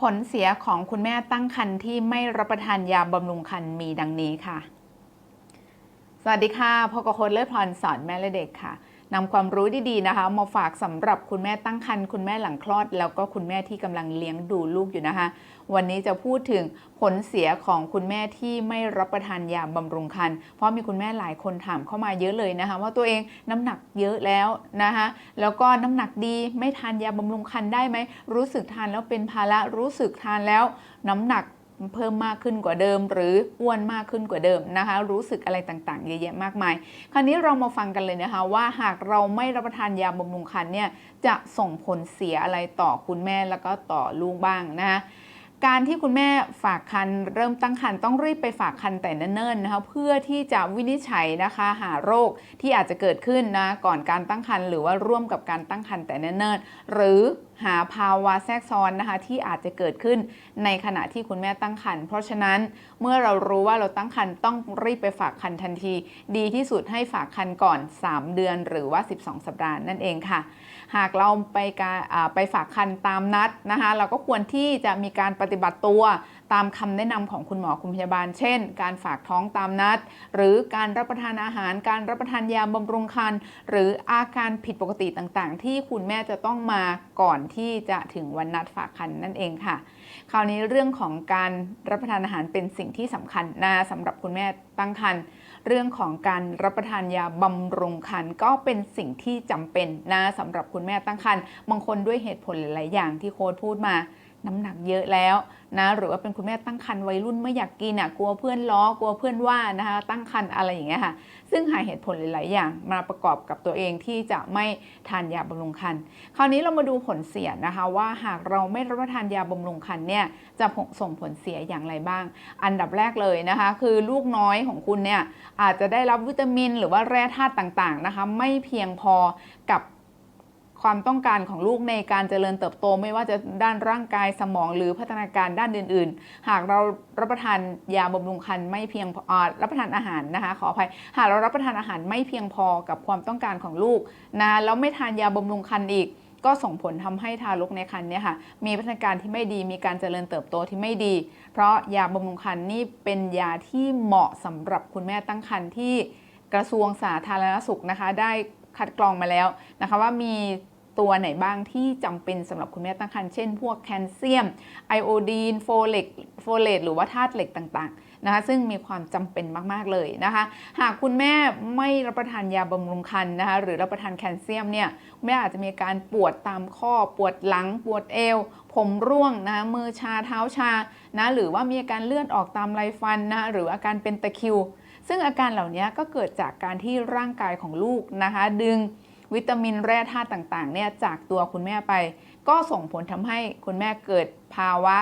ผลเสียของคุณแม่ตั้งครรภ์ที่ไม่รับประทานยาบำรุงครรภ์มีดังนี้ค่ะ สวัสดีค่ะพกโค้ชเลิศพรสอนแม่และเด็กค่ะ นำความรู้ดีๆนะคะ มาฝากสำหรับคุณแม่ตั้งครรภ์คุณแม่หลังคลอด แล้วก็คุณแม่ที่กำลังเลี้ยงดูลูกอยู่นะคะ วันนี้จะพูดถึงผลเสียของคุณแม่ที่ไม่รับประทานยาบำรุงครรภ์เพราะมีคุณแม่หลายคนถามเข้ามาเยอะเลยนะคะว่าตัวเองน้ำหนักเยอะแล้วนะคะแล้วก็น้ำหนักดีไม่ทานยาบำรุงครรภ์ได้ไหมรู้สึกทานแล้วเป็นภาระรู้สึกทานแล้วน้ำหนัก เพิ่มมากขึ้นกว่าเดิม หรืออ้วนมากขึ้นกว่าเดิมนะคะ รู้สึกอะไรต่างๆ เยอะแยะมากมาย คราวนี้เรามาฟังกันเลยนะคะ ว่าหากเราไม่รับประทานยาบำรุงครรภ์เนี่ยจะส่งผลเสียอะไรต่อคุณแม่แล้วก็ต่อลูกบ้างนะคะ การที่คุณแม่ฝากคันเริ่มตั้งคันต้องรีบไปฝากคันแต่เนิ่นๆนะคะเพื่อที่จะวินิจฉัยนะคะหาโรคที่อาจจะเกิดขึ้นนะก่อนการตั้งครรภ์หรือว่าร่วมกับการตั้งครรภ์แต่เนิ่นๆหรือหาภาวะแทรกซ้อนนะคะที่อาจจะเกิดขึ้นในขณะที่คุณแม่ตั้งครรภ์เพราะฉะนั้นเมื่อเรารู้ว่าเราตั้งครรภ์ต้องรีบไปฝากครรภ์ทันที ดีที่สุดให้ฝากครรภ์ก่อน 3 เดือนหรือว่า 12 สัปดาห์นั่นเองค่ะ หากเราไปการไปฝากคันตามนัดนะคะ เราก็ควรที่จะมีการปฏิบัติตัว ตามคำแนะนำของคุณหมอคุณพยาบาล เช่น การฝากท้องตามนัด หรือการรับประทานอาหาร การรับประทานยาบำรุงครรภ์หรืออาการผิดปกติต่างๆ ที่คุณแม่จะต้องมาก่อนที่จะถึงวันนัดฝากคันนั่นเองค่ะ คราวนี้เรื่องของการรับประทานอาหารเป็นสิ่งที่สำคัญนะสำหรับคุณแม่ตั้งครรภ์เรื่องของการรับประทานยาบำรุงครรภ์ก็เป็นสิ่งที่จำเป็นนะสำหรับคุณแม่ตั้งครรภ์บางคนด้วยเหตุผลหลายอย่างที่โค้ดพูดมา น้ำหนักเยอะแล้วนะหรือว่าเป็นคุณแม่ตั้งครรภ์วัยรุ่นไม่อยากกินอะกลัวเพื่อนล้อกลัวเพื่อนว่านะคะตั้งครรภ์อะไรอย่างเงี้ยค่ะ ซึ่งหาเหตุผลหลาย ๆ อย่างมาประกอบกับตัวเองที่จะไม่ทานยาบำรุงครรภ์คราวนี้เรามาดูผลเสียนะคะ ว่าหากเราไม่รับประทานยาบำรุงครรภ์เนี่ยจะส่งผลเสียอย่างไรบ้าง อันดับแรกเลยนะคะ คือลูกน้อยของคุณเนี่ยอาจจะได้รับวิตามิน หรือว่าแร่ธาตุต่าง ๆ นะคะ ไม่เพียงพอกับ ความต้องการของลูกในการเจริญเติบโตไม่ว่าจะด้านร่างกายสมองหรือพัฒนาการด้านอื่น ๆ หากเรารับประทานยาบำรุงครรภ์ไม่เพียงพอรับประทานอาหารนะคะ ขออภัยหากเรารับประทานอาหารไม่เพียงพอกับความต้องการของลูกนะแล้วไม่ทานยาบำรุงครรภ์อีกก็ส่งผลทำให้ทารกในครรภ์เนี่ยค่ะมีพัฒนาการที่ไม่ดีมีการเจริญเติบโตที่ไม่ดี เพราะยาบำรุงครรภ์นี่เป็นยาที่เหมาะสำหรับคุณแม่ตั้งครรภ์ที่กระทรวงสาธารณสุขนะคะ ได้คัดกรองมาแล้วนะคะว่ามี ตัวไหนบ้างที่จำเป็นสำหรับคุณแม่ตั้งครรภ์เช่นพวกแคลเซียมไอโอดีนโฟเลตโฟเลตหรือว่าธาตุเหล็กต่างๆนะคะซึ่งมีความจำเป็นมากๆเลยนะคะ หากคุณแม่ไม่รับประทานยาบำรุงครรภ์นะคะหรือรับประทานแคลเซียมเนี่ยคุณแม่อาจจะมีการปวดตามข้อปวดหลังปวดเอว ผมร่วงนะคะมือชาเท้าชานะหรือว่ามีอาการเลือนออกตามไรฟันนะหรืออาการเป็นตะคิว ซึ่งอาการเหล่านี้ก็เกิดจากการที่ร่างกายของลูกนะคะดึง วิตามินแร่ธาตุต่างๆเนี่ยจากตัวคุณแม่ไป ก็ส่งผลทำให้คุณแม่เกิดภาวะ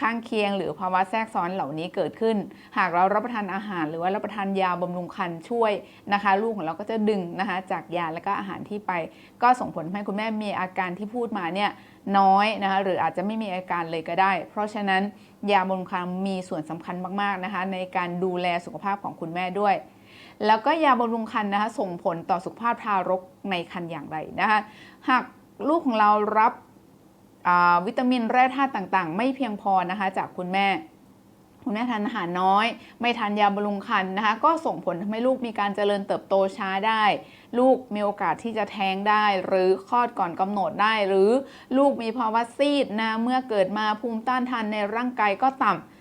ข้างเคียง หรือภาวะแทรกซ้อนเหล่านี้เกิดขึ้น หากเรารับประทานอาหารหรือว่ารับประทานยาบำรุงครรภ์ช่วยนะคะ ลูกของเราก็จะดึงนะคะจากยาและก็อาหารที่ไป ก็ส่งผลให้คุณแม่มีอาการที่พูดมาเนี่ยน้อยนะคะหรืออาจจะไม่มีอาการเลยก็ได้ เพราะฉะนั้นยาบำรุงครรภ์มีส่วนสำคัญมากๆนะคะในการดูแลสุขภาพของคุณแม่ด้วย แล้วก็ยาบำรุงครรภ์นะคะส่งผลต่อสุขภาพทารกในครรภ์อย่างไรนะคะหากลูกของเรารับวิตามินแร่ธาตุต่างๆ ไม่เพียงพอนะคะจากคุณแม่ คุณแม่ทานอาหารน้อย ไม่ทานยาบำรุงครรภ์นะคะก็ส่งผลทำให้ลูกมีการเจริญเติบโตช้าได้ ลูกมีโอกาสที่จะแท้งได้ หรือคลอดก่อนกำหนดได้ หรือลูกมีภาวะซีดนะเมื่อเกิดมาภูมิต้านทานในร่างกายก็ต่ำ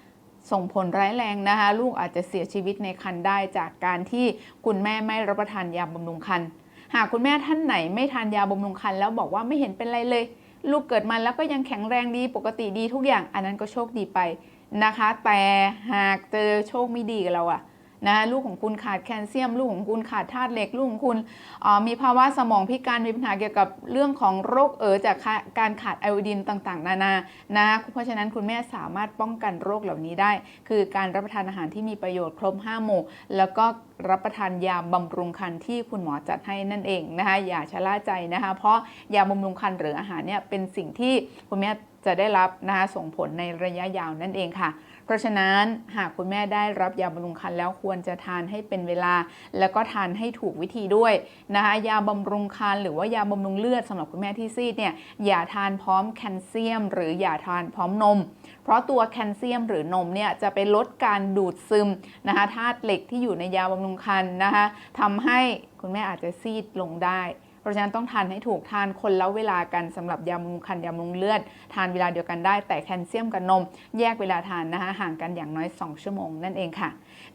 ส่งผลร้ายแรงนะคะ ลูกอาจจะเสียชีวิตในครรภ์ได้จากการที่คุณแม่ไม่รับประทานยาบำรุงครรภ์หากคุณแม่ท่านไหนไม่ทานยาบำรุงครรภ์แล้วบอกว่าไม่เห็นเป็นไรเลย ลูกเกิดมาแล้วก็ยังแข็งแรงดีปกติดีทุกอย่าง อันนั้นก็โชคดีไปนะคะ แต่หากเจอโชคไม่ดีกับเราอะ นะลูกของคุณขาดแคลเซียม ลูกของคุณขาดธาตุเหล็ก ลูกของคุณมีภาวะสมองพิการมีปัญหาเกี่ยวกับเรื่องของโรคเอ๋อจากการขาดไอโอดีนต่างๆ นานานะเพราะฉะนั้นคุณแม่สามารถป้องกันโรคเหล่านี้ได้ คือการรับประทานอาหารที่มีประโยชน์ครบ5หมู่แล้วก็รับประทานยาบำรุงครรภ์ที่คุณหมอจัดให้นั่นเองนะคะอย่าชะล่าใจนะคะ เพราะยาบำรุงครรภ์หรืออาหารเนี่ยเป็นสิ่งที่คุณแม่ จะได้รับนะคะส่งผลในระยะยาวนั่นเองค่ะ เพราะฉะนั้นหากคุณแม่ได้รับยาบำรุงครรภ์แล้วควรจะทานให้เป็นเวลา แล้วก็ทานให้ถูกวิธีด้วยนะคะยาบำรุงครรภ์หรือว่ายาบำรุงเลือดสำหรับคุณแม่ที่ซีดเนี่ยอย่าทานพร้อมแคลเซียม หรืออย่าทานพร้อมนม เพราะตัวแคลเซียมหรือนมเนี่ยจะไปลดการดูดซึมนะคะธาตุเหล็กที่อยู่ในยาบำรุงครรภ์นะคะทำให้คุณแม่อาจจะซีดลงได้ เพราะฉะนั้นต้องทานให้ถูกทานคนละเวลากันสำหรับยาบำรุงครรภ์ยาบำรุงเลือด ทานเวลาเดียวกันได้ แต่แคลเซียมกับนม แยกเวลาทานนะคะห่างกันอย่างน้อย 2 ชั่วโมงนั่นเองค่ะ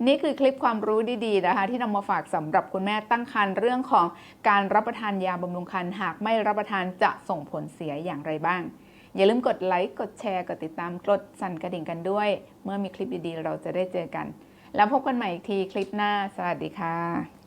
นี่คือคลิปความรู้ดีๆนะคะ ที่นำมาฝากสำหรับคุณแม่ตั้งครรภ์เรื่องของการรับประทานยาบำรุงครรภ์หากไม่รับประทานจะส่งผลเสียอย่างไรบ้างอย่าลืมกดไลค์ กดแชร์ กดติดตาม กดสั่นกระดิ่งกันด้วย เมื่อมีคลิปดีๆ เราจะได้เจอกัน แล้วพบกันใหม่อีกทีคลิปหน้า สวัสดีค่ะ